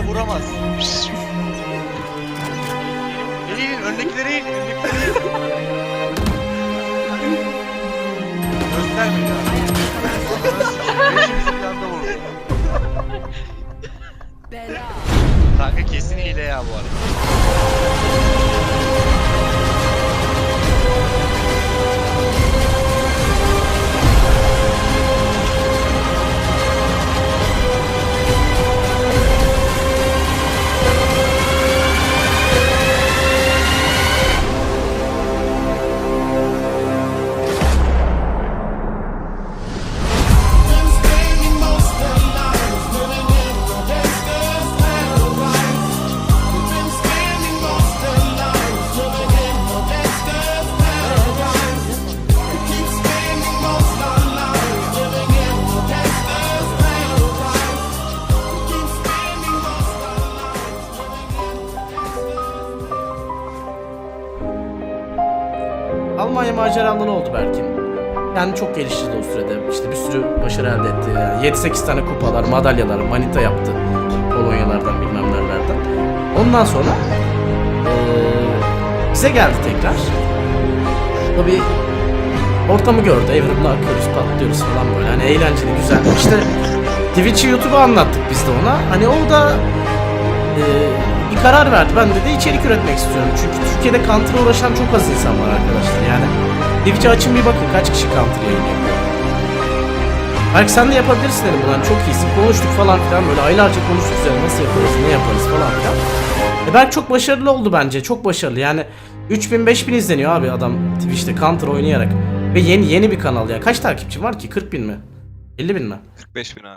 vuramaz. Eğilin öndekileri eğilin öndekileri eğilin. Göstermeyin bir anda. Kanka kesin hile ya bu arada. Almanya maceraları oldu Berkin. Yani çok geliştirdi o sürede. İşte bir sürü başarı elde etti. Yani 7-8 tane kupalar, madalyalar, manita yaptı. Polonyalardan bilmem nerelerden. Ondan sonra eee, bize geldi tekrar. Tabii ortamı gördü. Evrimle akıyoruz, patlıyoruz falan böyle. Hani eğlenceli, güzel. İşte Twitch'i YouTube'a anlattık biz de ona. Hani o da eee, karar verdi. Ben dedi içerik üretmek istiyorum. Çünkü Türkiye'de Counter'a uğraşan çok az insan var arkadaşlar. Yani Twitch'e açın bir bakın kaç kişi Counter yayın yapıyor. Belki sen de yapabilirsin dedim ulan çok iyisin. Konuştuk falan filan böyle aylarca konuştuk üzerine nasıl yaparız, ne yaparız falan filan. E Berk çok başarılı oldu bence. Çok başarılı. Yani 3000 5000 izleniyor abi adam Twitch'te Counter oynayarak. Ve yeni yeni bir kanal ya. Kaç takipçi var ki? 40 bin mi? 50 bin mi? 45 bin abi.